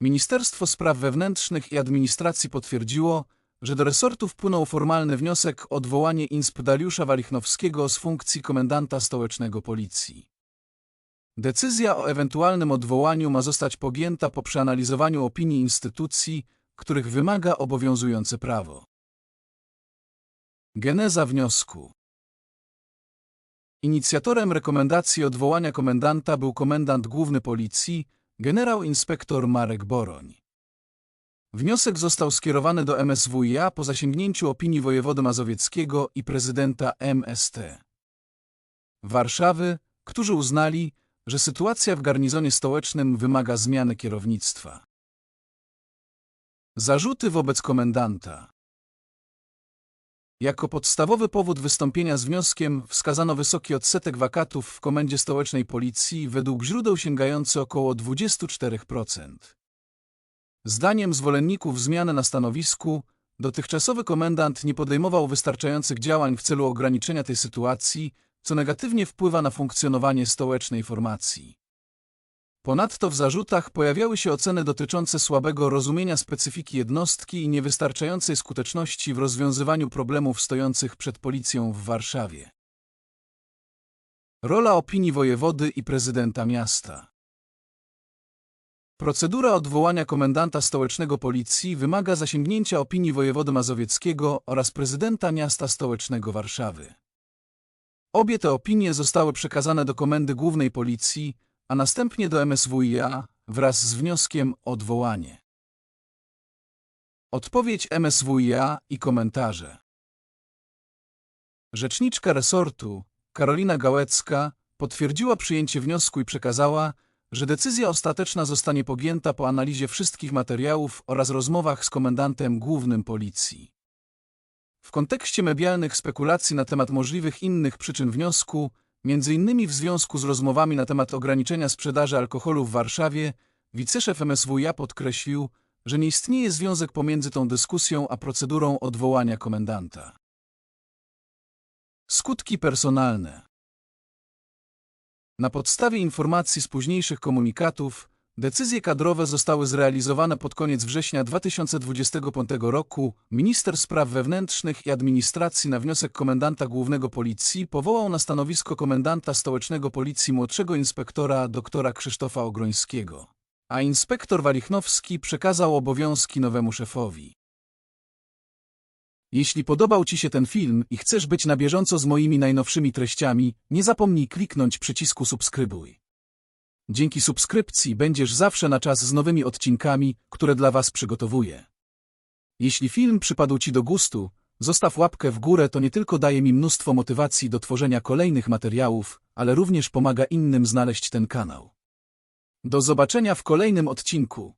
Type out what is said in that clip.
Ministerstwo Spraw Wewnętrznych i Administracji potwierdziło, że do resortu wpłynął formalny wniosek o odwołanie insp Dariusza Walichnowskiego z funkcji komendanta stołecznego policji. Decyzja o ewentualnym odwołaniu ma zostać podjęta po przeanalizowaniu opinii instytucji, których wymaga obowiązujące prawo. Geneza wniosku Inicjatorem rekomendacji odwołania komendanta był komendant główny policji, generał inspektor Marek Boroń. Wniosek został skierowany do MSWiA po zasięgnięciu opinii wojewody mazowieckiego i prezydenta MST. Warszawy, którzy uznali, że sytuacja w garnizonie stołecznym wymaga zmiany kierownictwa. Zarzuty wobec komendanta Jako podstawowy powód wystąpienia z wnioskiem wskazano wysoki odsetek wakatów w Komendzie Stołecznej Policji według źródeł sięgający około 24%. Zdaniem zwolenników zmiany na stanowisku, dotychczasowy komendant nie podejmował wystarczających działań w celu ograniczenia tej sytuacji, co negatywnie wpływa na funkcjonowanie stołecznej formacji. Ponadto w zarzutach pojawiały się oceny dotyczące słabego rozumienia specyfiki jednostki i niewystarczającej skuteczności w rozwiązywaniu problemów stojących przed policją w Warszawie. Rola opinii wojewody i prezydenta miasta Procedura odwołania komendanta stołecznego policji wymaga zasięgnięcia opinii wojewody mazowieckiego oraz prezydenta miasta stołecznego Warszawy. Obie te opinie zostały przekazane do Komendy Głównej Policji, a następnie do MSWiA wraz z wnioskiem odwołanie. Odpowiedź MSWiA i komentarze. Rzeczniczka resortu, Karolina Gałecka, potwierdziła przyjęcie wniosku i przekazała, że decyzja ostateczna zostanie podjęta po analizie wszystkich materiałów oraz rozmowach z komendantem głównym policji. W kontekście medialnych spekulacji na temat możliwych innych przyczyn wniosku, między innymi w związku z rozmowami na temat ograniczenia sprzedaży alkoholu w Warszawie, wiceszef MSWiA podkreślił, że nie istnieje związek pomiędzy tą dyskusją a procedurą odwołania komendanta. Skutki personalne Na podstawie informacji z późniejszych komunikatów, Decyzje kadrowe zostały zrealizowane pod koniec września 2025 roku. Minister Spraw Wewnętrznych i Administracji na wniosek komendanta głównego policji powołał na stanowisko komendanta stołecznego policji młodszego inspektora doktora Krzysztofa Ogrońskiego, a inspektor Walichnowski przekazał obowiązki nowemu szefowi. Jeśli podobał Ci się ten film i chcesz być na bieżąco z moimi najnowszymi treściami, nie zapomnij kliknąć przycisku subskrybuj. Dzięki subskrypcji będziesz zawsze na czas z nowymi odcinkami, które dla Was przygotowuję. Jeśli film przypadł Ci do gustu, zostaw łapkę w górę, to nie tylko daje mi mnóstwo motywacji do tworzenia kolejnych materiałów, ale również pomaga innym znaleźć ten kanał. Do zobaczenia w kolejnym odcinku.